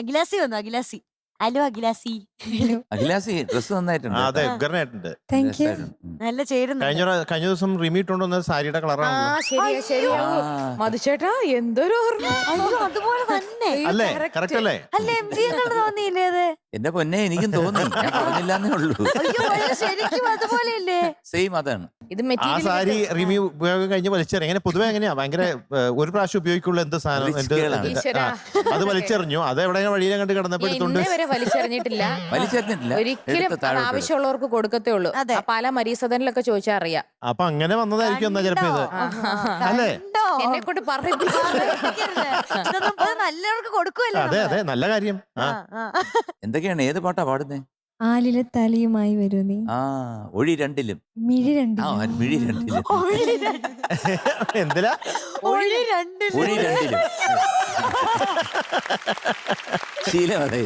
അഖിലാസി വന്നു അഖിലാസി. Hello അഖിലാസി. അഖിലാസി dress നന്നായിട്ടുണ്ട് ആ, അതെ. ഉഗ്രനായിട്ടുണ്ട് താങ്ക് യു നല്ല ചേരുന്നു കഴിഞ്ഞ പ്രാ- കഴിഞ്ഞ ദിവസം റിമീറ്റ് കൊണ്ടുവന്ന സാരിയുടെ ആ കളറാണ് ശരിയാ ശരിയാ. ആ, മധുചേട്ടാ എന്തൊരു ഓർമ്മ. അയ്യോ അതുപോലെ തന്നെ. അല്ലേ? correct. കറക്റ്റ് അല്ലേ? അല്ല എം ജി എന്നുള്ളത് തോന്നിയില്ലേ അത് എന്റെ പൊന്നെ എനിക്കും തോന്നി ഞാൻ പറഞ്ഞില്ലാന്നേ ഉള്ളൂ. അയ്യോ പക്ഷേ ശരിക്കും അതുപോലെയല്ലേ? സെയിം അതാണ്. ഇത് ആ മെറ്റീരിയൽ സാരി റിമി ഉപയോഗം കഴിഞ്ഞ് വലിച്ചെറിഞ്ഞു എങ്ങനെ? പൊതുവെ എങ്ങനെയാ? ഭയങ്കര ഒരു പ്രാവശ്യം ഉപയോഗിക്കുള്ള എന്ത് സാധനം? എന്ത് റിസ്കുകളാണ്. ഈശ്വരാ. ആ, അത് വലിച്ചെറിഞ്ഞു. അത് എവിടെ വഴിയിലെ കണ്ട് കിടന്നപ്പോ എടുത്തോണ്ട് ഇന്നേ വരെ വലിച്ചെറിഞ്ഞിട്ടില്ല. വലിച്ചെറിഞ്ഞിട്ടില്ല. ഒരിക്കലും എടുത്ത് അത് താഴോട്ട് ഇടും. ആവശ്യമുള്ളവർക്ക് കൊടുക്കത്തേ ഉള്ളൂ. അതെ. ആ പല മരീസദനിലൊക്കെ ചോദിച്ചാൽ അറിയാം. അപ്പൊ അങ്ങനെ വന്നതായിരിക്കും എന്നാ ചിലപ്പോ ഇത്? അല്ലേ? എന്നെ കൊണ്ട് നല്ലവർക്ക് കൊടുക്കുമല്ലോ അതെ അതെ നല്ല കാര്യം. ആ. ആ, ആ. എന്തൊക്കെയാണ്? ഏത് പാട്ടാ പാടുന്നേ? ആലിലെ തലയുമായി വരൂ നീ ആ ഒഴി രണ്ടിലും. മിഴി ആ രണ്ടിലും. മിഴി രണ്ടിലും. എന്തിനാ ഒഴി രണ്ടിലും. ഒഴി രണ്ടിലും. ശീലം അതെ.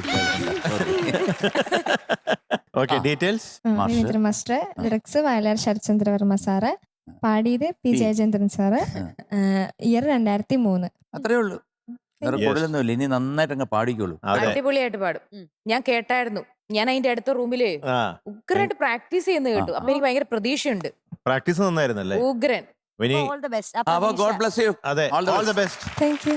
Okay details. Master. Lyrics Vayalar Sarathchandravarma sir പാടിയത് P P. Jayachandran sir. Year രണ്ടായിരത്തി മൂന്ന് അത്രേ ഉള്ളൂ. വേറെ Yes. കൂടുതലൊന്നുമില്ല. ഇനി നന്നായിട്ട് അങ്ങ് പാടിക്കോളൂ. അതെ. അടിപൊളിയായിട്ട് പാടും. ഉം. ഞാൻ കേട്ടായിരുന്നു. ഞാൻ അതിന്റെ അടുത്ത റൂമിൽ ആ. ഉഗ്രനായിട്ട് പ്രാക്ടീസ് ചെയ്യുന്ന കേട്ടു. അപ്പൊ എനിക്ക് ഭയങ്കര പ്രതീക്ഷയുണ്ട്. പ്രാക്ടീസ് നന്നായിരുന്നല്ലേ? ഉഗ്രൻ. ഇനി All ബെസ്റ്റ്. അപ്പൊ അപ്പൊ ഗോഡ് ബ്ലസ് യു. അതെ. All the all the best thank you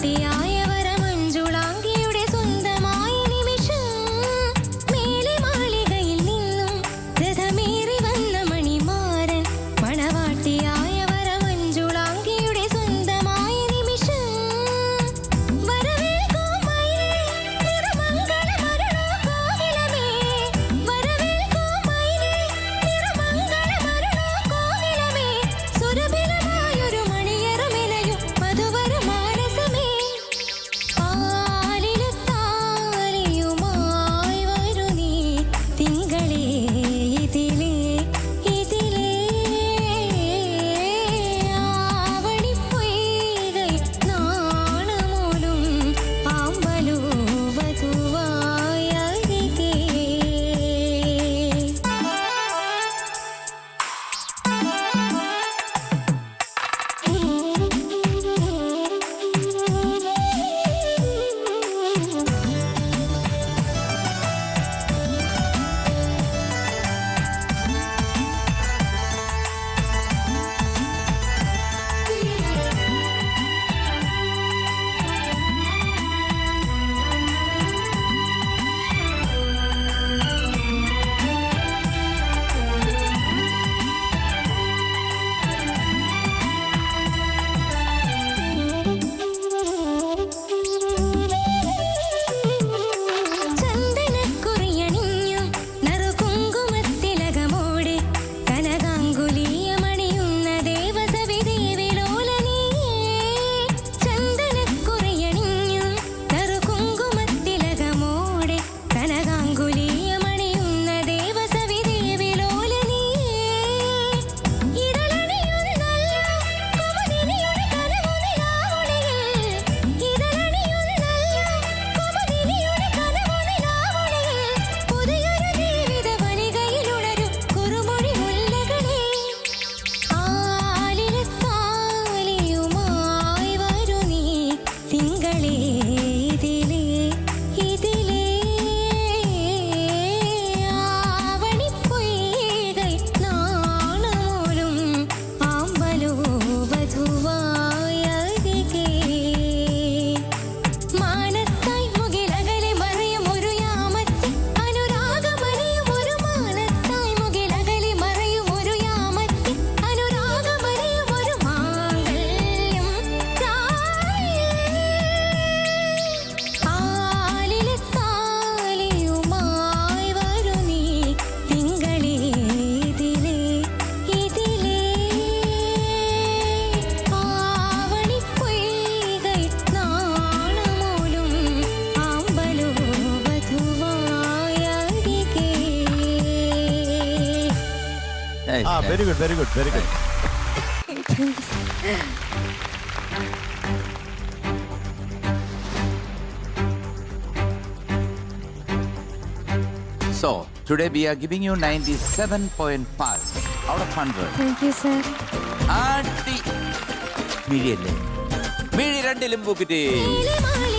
ti Very good very good very good So, today we are giving you 97.5 out of 100. Thank you sir ആട്ടി മിഴിയല്ലേ മിഴി രണ്ടിലും പൂക്കിട്ടേ മാലി